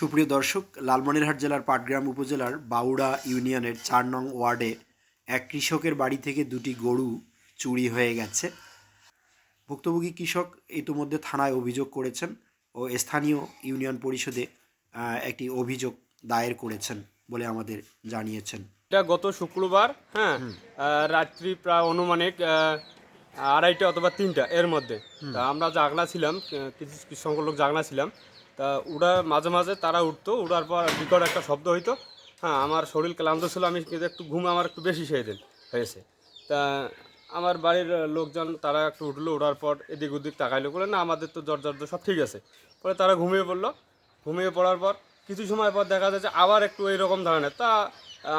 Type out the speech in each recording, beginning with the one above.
সুপ্রিয় দর্শক লালমনিরহাট জেলার পাটগ্রাম উপজেলার বাউড়া ইউনিয়নের চার নং ওয়ার্ডে এক কৃষকের বাড়ি থেকে দুটি গরু চুরি হয়ে গেছে। ভুক্তভোগী কৃষক ইতিমধ্যে থানায় অভিযোগ করেছেন ও স্থানীয় ইউনিয়ন পরিষদে একটি অভিযোগ দায়ের করেছেন বলে আমাদের জানিয়েছেন। এটা গত শুক্রবার হ্যাঁ রাত্রি প্রায় অনুমানিক আড়াইটা অথবা তিনটা এর মধ্যে। আমরা জাগনা ছিলাম কিছু কিছু সংখ্যক লোক জাগনা ছিলাম। তা ওরা মাঝে মাঝে তারা উঠতো উঠার পর বিকট একটা শব্দ হইতো। হ্যাঁ আমার শরীর ক্লান্ত ছিল, আমি কিন্তু একটু ঘুম আমার একটু বেশি সেই দিন হয়েছে। তা আমার বাড়ির লোকজন তারা একটু উঠল ওঠার পর এদিক ওদিক তাকাইলো, বলে, না, আমাদের তো জ্বর জ্বর সব ঠিক আছে। পরে তারা ঘুমিয়ে পড়ল। ঘুমিয়ে পড়ার পর কিছু সময় পর দেখা যাচ্ছে আবার একটু এইরকম ধরনের। তা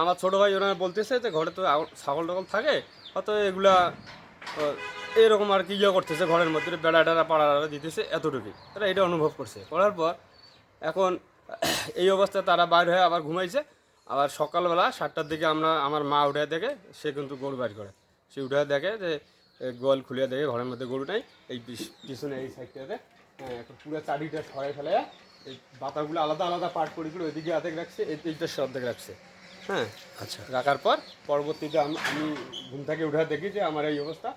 আমার ছোটো ভাই ওরা বলতেছে যে, ঘরে তো ছাগল টাগল থাকে হয়তো এগুলা এরকম আর কি ইয়ে করতেছে ঘরের মধ্যে বেড়া টেড়া পাড়া দিতেছে এতটুকুই। তারা এটা অনুভব করছে। করার পর এখন এই অবস্থায় তারা বাইর হয়ে আবার ঘুমাইছে। আবার সকালবেলা সাতটার দিকে আমরা আমার মা উঠে দেখে সে কিন্তু গরু বাইর করে। সে উঠে দেখে যে গোয়াল খুলিয়ে দেখে ঘরের মধ্যে গরু নাই। এই পিছ- পিছনে এই সাইডটাতে হ্যাঁ, একটা পুরো চারিটা সরাই ফেলে এই বাতাগুলো আলাদা আলাদা পার্ট করে করে ওইদিকে অর্ধেক রাখছে এই এইটা সে অর্ধেক রাখছে। হ্যাঁ? আচ্ছা। রাখার পর পরবর্তীতে আমি আমি ঘুম থেকে উঠে দেখি যে আমার এই অবস্থা।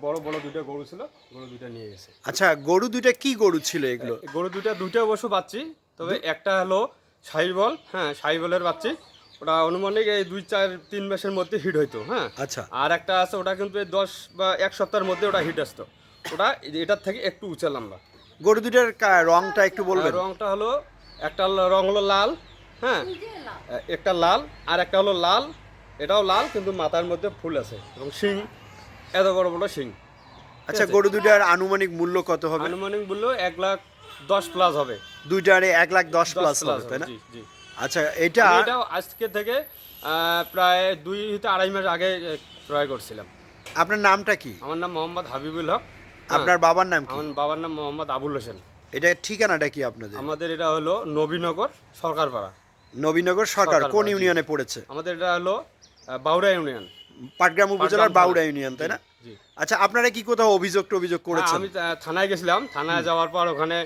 বড় বড় দুটো গরু ছিল গরু দুটো নিয়ে গেছে। আচ্ছা গরু দুইটা কি গরু ছিল এগুলো? গরু দুটো দুটো অবশ্য পাচ্ছি তবে একটা হলো সাইবল হ্যাঁ সাইবলের বাচ্চি। ওটা অনুমানিক এই দুই চার তিন মাসের মধ্যে হিট হইতো হ্যাঁ। আচ্ছা। আর একটা আছে ওটা কিন্তু এই দশ বা এক সপ্তাহের মধ্যে ওটা হিট আসতো। ওটা এটার থেকে একটু উঁচা লম্বা। গরু দুইটার কা- রংটা একটু বলবেন। রংটা হলো একটা হলো- রং হলো লাল হ্যাঁ। একটা লাল আর একটা হলো লাল। এটাও লাল কিন্তু মাথার মধ্যে ফুল আছে এবং শিং। এত বড় বড় শিং। আচ্ছা গরু দুইটার আনুমানিক মূল্য কত হবে? আনুমানিক বলল এক লাখ দশ প্লাস হবে। দুইটারে এক লাখ দশ প্লাস প্লাস হবে তাই না? জি জি। আচ্ছা এটা এটাও আজকে থেকে প্রায় দুই থেকে আড়াই মাস আগে ক্রয় করছিলাম। আপনার নামটা কি? আমার নাম মোহাম্মদ হাবিবুল হক। আপনার বাবার নাম কি? আমার বাবার নাম মোহাম্মদ আবুল হোসেন। এটা ঠিকানাটা কি আপনাদের? আমাদের এটা হলো নবীনগর সরকারপাড়া। নবীনগর সরকার কোন ইউনিয়নে পড়েছে? আমাদের এটা হলো বাউরা ইউনিয়ন। পাটগ্রাম উপজেলার বাউড়া ইউনিয়ন তাই না? আচ্ছা আপনারা কি কোথাও অভিযোগ অভিযোগ হ্যাঁ, করেছেন? আমি থানায় গেছিলাম থানায় যাওয়ার পর ওখানে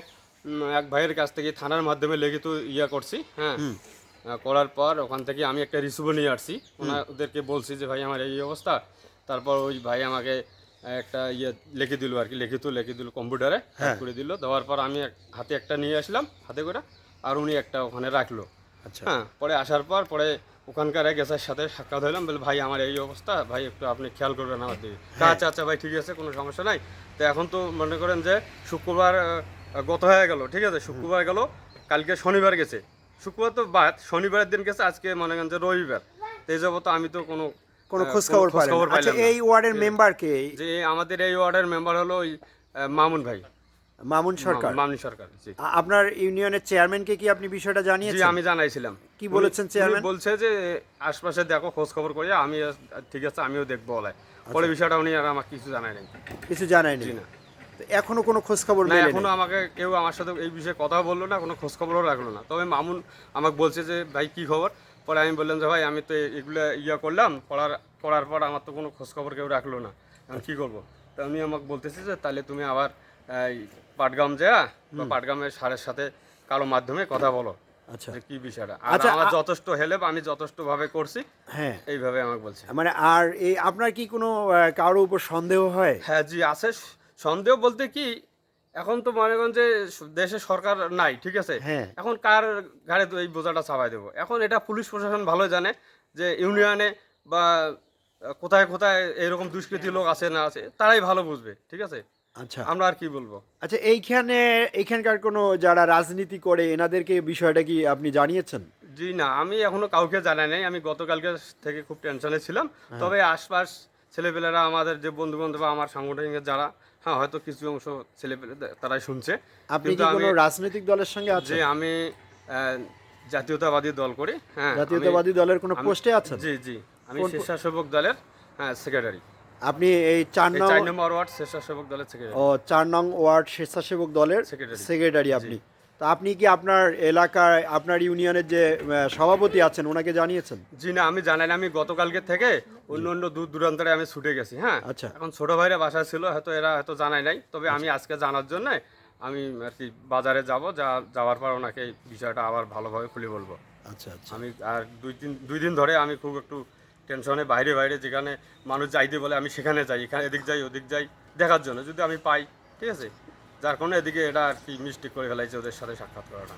এক ভাইয়ের কাছ থেকে থানার মাধ্যমে লিখিত ইয়া করছি হ্যাঁ। করার পর ওখান থেকে আমি একটা রিসিভও নিয়ে আসছি। ওনা- ওদেরকে বলছি যে ভাই আমার এই অবস্থা। তারপর ওই ভাই আমাকে একটা ইয়ে লিখে দিল আর কি লিখিত লিখে দিল কম্পিউটারে হ্যাঁ। করে দিল। দেওয়ার পর আমি হাতে একটা নিয়ে আসলাম হাতে করে আর উনি একটা ওখানে রাখল। আচ্ছা। হ্যাঁ পরে আসার পর পরে ওখানকার এক গেছের সাথে সাক্ষাৎ হলাম বলে ভাই আমার এই অবস্থা ভাই একটু আপনি খেয়াল করবেন আমার দিকে। আচ্ছা আচ্ছা ভাই ঠিক আছে কোনো সমস্যা নাই। তো এখন তো মনে করেন যে শুক্রবার গত হয়ে গেল ঠিক আছে? শুক্রবার গেল কালকে শনিবার গেছে। শুক্রবার তো বাদ শনিবারের দিন গেছে আজকে মনে করেন যে রবিবার। তো এই যাবত আমি তো কোনো কোনো খোঁজ খবর না। এই ওয়ার্ডের মেম্বার কে? যে আমাদের এই ওয়ার্ডের মেম্বার হলো ওই মামুন ভাই। মামুন সরকার। মামুন সরকার জি। আপনার ইউনিয়নের চেয়ারম্যানকে কি আপনি বিষয়টা জি জানিয়েছেন? আমি জানাইছিলাম। কি বলেছেন চেয়ারম্যান? বলছে যে আশপাশে দেখো খোঁজ খবর করি আমি ঠিক আছে আমিও দেখব বলে। পরে বিষয়টা উনি আর আমাকে কিছু জানাই নাই। কিছু জানায়নি জি না। এখনও কোনো খোঁজ খবর না এখনও আমাকে কেউ আমার সাথে এই বিষয়ে কথা বলল না কোনো খোঁজ খবরও রাখল না। তবে মামুন আমাকে বলছে যে ভাই কি খবর? পরে আমি বললাম যে ভাই আমি তো এগুলো ইয়া করলাম পড়ার পড়ার পর আমার তো কোনো খোঁজ খবর কেউ রাখল না। এখন কী করব? তা উনি আমাকে বলতেছে যে তাহলে তুমি আবার এই পাটগ্রাম যা বা পাটগ্রামের সারের সাথে কারও মাধ্যমে কথা বলো আচ্ছা। কি বিষয়টা। আর আচ্ছা, আমার যথেষ্ট হেল্প আমি যথেষ্ট ভাবে করছি হ্যাঁ। এইভাবে আমাকে বলছে। মানে আর এই আপনার কি কোনো কারও উপর সন্দেহ হয়? হ্যাঁ জি আছে। সন্দেহ বলতে কি এখন তো মনে করেন যে দেশে সরকার নাই ঠিক আছে? হ্যাঁ। এখন কার ঘাড়ে এই বোঝাটা চাপাই দেবো? এখন এটা পুলিশ প্রশাসন ভালো জানে যে ইউনিয়নে বা কোথায় কোথায় এরকম দুষ্কৃতী লোক আছে না আছে তারাই ভালো বুঝবে ঠিক আছে? আচ্ছা। আমরা আর কি বলব? আচ্ছা এইখানে এইখানকার কোনো যারা রাজনীতি করে এনাদেরকে বিষয়টা কি আপনি জানিয়েছেন? জি না আমি এখনও কাউকে জানাই নাই। আমি গতকালকে থেকে খুব টেনশনে ছিলাম। হ্যাঁ। তবে আশপাশ ছেলেপেলেরা আমাদের যে বন্ধু বান্ধব আমার সাংগঠনিকের যারা হ্যাঁ হয়তো কিছু অংশ ছেলেপেলে তারাই শুনছে। আপনি কি কোনো রাজনৈতিক দলের সঙ্গে যে আমি জাতীয়তাবাদী দল করি হ্যাঁ জাতীয়তাবাদী দলের কোনো পোস্টে আছেন? জি জি আমি স্বেচ্ছাসেবক দলের হ্যাঁ সেক্রেটারি। আপনি এই চার নং চার নম্বর ওয়ার্ড স্বেচ্ছাসেবক দলের সেক্রেটারি ও চার নং ওয়ার্ড স্বেচ্ছাসেবক দলের। সেক্রেটারি আপনি। তা আপনি কি আপনার এলাকায় আপনার ইউনিয়নের যে সভাপতি আছেন ওনাকে জানিয়েছেন? জি না আমি জানাই না আমি গতকালকে থেকে অন্য অন্য দূর দূরান্তরে আমি ছুটে গেছি হ্যাঁ? আচ্ছা। এখন ছোট ভাইরা বাসা ছিল হয়তো এরা হয়তো জানাই নাই তবে আমি আজকে জানার জন্য আমি আর কি বাজারে যাব যা যাওয়ার পর ওনাকে এই বিষয়টা আবার ভালোভাবে খুলে বলব। আচ্ছা আচ্ছা। আমি আর দুই দিন দুই দিন ধরে আমি খুব একটু টেনশনে বাইরে বাইরে যেখানে মানুষ যাইতে বলে আমি সেখানে যাই, এখানে এদিক যাই, ওদিক যাই, দেখার জন্য যদি আমি পাই, ঠিক আছে? যার কারণে এদিকে এটা আর কি মিস্টেক করে ফেলাইছে ওদের সাথে সাক্ষাৎ করাটা।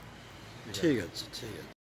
ঠিক আছে ঠিক আছে।